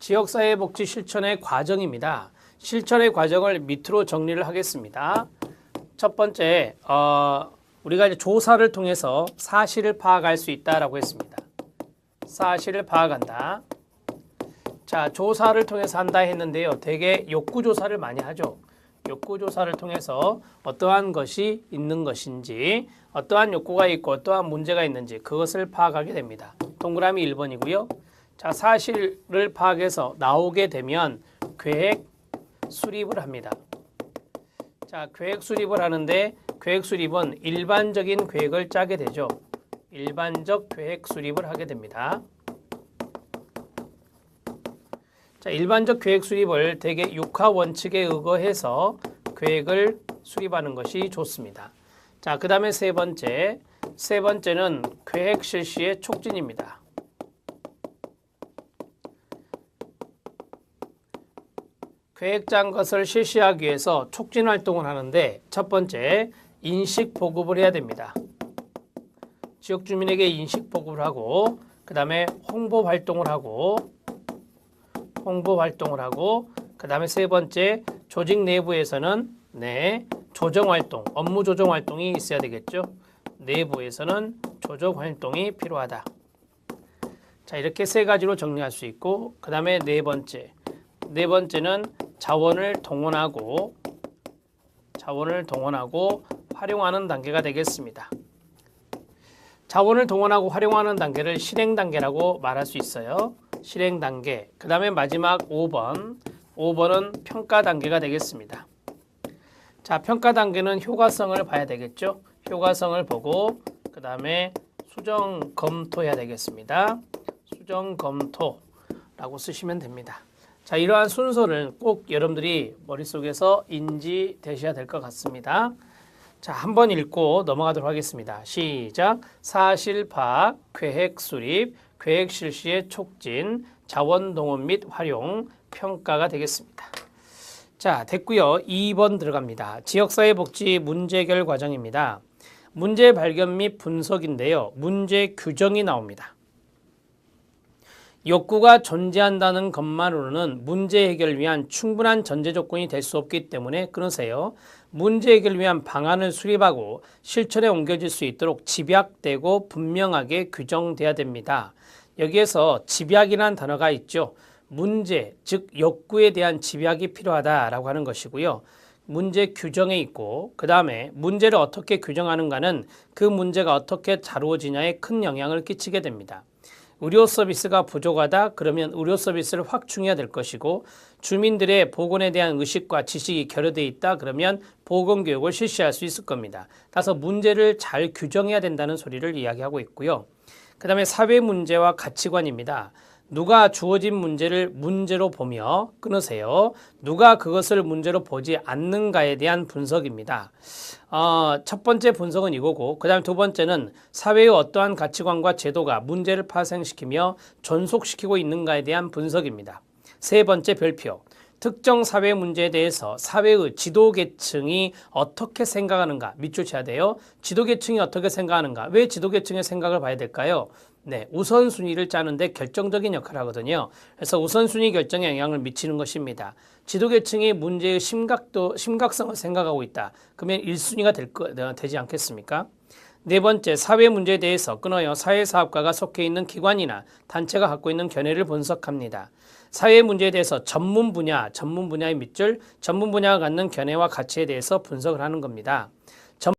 지역사회 복지 실천의 과정입니다. 실천의 과정을 밑으로 정리를 하겠습니다. 첫 번째, 어, 우리가 이제 조사를 통해서 사실을 파악할 수 있다라고 했습니다. 사실을 파악한다. 자, 조사를 통해서 한다 했는데요. 대개 욕구 조사를 많이 하죠. 욕구 조사를 통해서 어떠한 것이 있는 것인지, 어떠한 욕구가 있고 어떠한 문제가 있는지 그것을 파악하게 됩니다. 동그라미 1번이고요. 자, 사실을 파악해서 나오게 되면 계획 수립을 합니다. 자, 계획 수립을 하는데 계획 수립은 일반적인 계획을 짜게 되죠. 일반적 계획 수립을 하게 됩니다. 자, 일반적 계획 수립을 대개 육하 원칙에 의거해서 계획을 수립하는 것이 좋습니다. 자, 그 다음에 세 번째. 세 번째는 계획 실시의 촉진입니다. 계획 짠 것을 실시하기 위해서 촉진 활동을 하는데 첫 번째 인식 보급을 해야 됩니다. 지역 주민에게 인식 보급을 하고 그 다음에 홍보 활동을 하고 홍보 활동을 하고 그 다음에 세 번째 조직 내부에서는 네 조정 활동 업무 조정 활동이 있어야 되겠죠. 내부에서는 조정 활동이 필요하다. 자 이렇게 세 가지로 정리할 수 있고 그 다음에 네 번째 네 번째는 자원을 동원하고 자원을 동원하고 활용하는 단계가 되겠습니다. 자원을 동원하고 활용하는 단계를 실행 단계라고 말할 수 있어요. 실행 단계. 그 다음에 마지막 5번. 5번은 평가 단계가 되겠습니다. 자, 평가 단계는 효과성을 봐야 되겠죠. 효과성을 보고 그 다음에 수정 검토해야 되겠습니다. 수정 검토라고 쓰시면 됩니다. 자, 이러한 순서를 꼭 여러분들이 머릿속에서 인지되셔야 될 것 같습니다. 자, 한번 읽고 넘어가도록 하겠습니다. 시작. 사실 파악, 계획 수립, 계획 실시의 촉진, 자원 동원 및 활용, 평가가 되겠습니다. 자, 됐고요. 2번 들어갑니다. 지역사회 복지 문제 해결 과정입니다. 문제 발견 및 분석인데요. 문제 규정이 나옵니다. 욕구가 존재한다는 것만으로는 문제 해결을 위한 충분한 전제 조건이 될 수 없기 때문에 끊으세요. 문제 해결을 위한 방안을 수립하고 실천에 옮겨질 수 있도록 집약되고 분명하게 규정돼야 됩니다. 여기에서 집약이라는 단어가 있죠. 문제, 즉 욕구에 대한 집약이 필요하다라고 하는 것이고요. 문제 규정에 있고 그 다음에 문제를 어떻게 규정하는가는 그 문제가 어떻게 다루어지냐에 큰 영향을 끼치게 됩니다. 의료 서비스가 부족하다 그러면 의료 서비스를 확충해야 될 것이고 주민들의 보건에 대한 의식과 지식이 결여돼 있다 그러면 보건 교육을 실시할 수 있을 겁니다. 따라서 문제를 잘 규정해야 된다는 소리를 이야기하고 있고요. 그 다음에 사회 문제와 가치관입니다. 누가 주어진 문제를 문제로 보며 끊으세요. 누가 그것을 문제로 보지 않는가에 대한 분석입니다. 어, 첫 번째 분석은 이거고, 그 다음에 두 번째는 사회의 어떠한 가치관과 제도가 문제를 파생시키며 존속시키고 있는가에 대한 분석입니다. 세 번째 별표. 특정 사회 문제에 대해서 사회의 지도 계층이 어떻게 생각하는가 밑줄 쳐야 돼요. 지도 계층이 어떻게 생각하는가? 왜 지도 계층의 생각을 봐야 될까요? 네, 우선순위를 짜는데 결정적인 역할을 하거든요. 그래서 우선순위 결정에 영향을 미치는 것입니다. 지도계층이 문제의 심각도, 심각성을 생각하고 있다. 그러면 1순위가 될 거, 어, 되지 않겠습니까? 네 번째, 사회 문제에 대해서 끊어요. 사회사업가가 속해 있는 기관이나 단체가 갖고 있는 견해를 분석합니다. 사회 문제에 대해서 전문 분야, 전문 분야의 밑줄, 전문 분야가 갖는 견해와 가치에 대해서 분석을 하는 겁니다.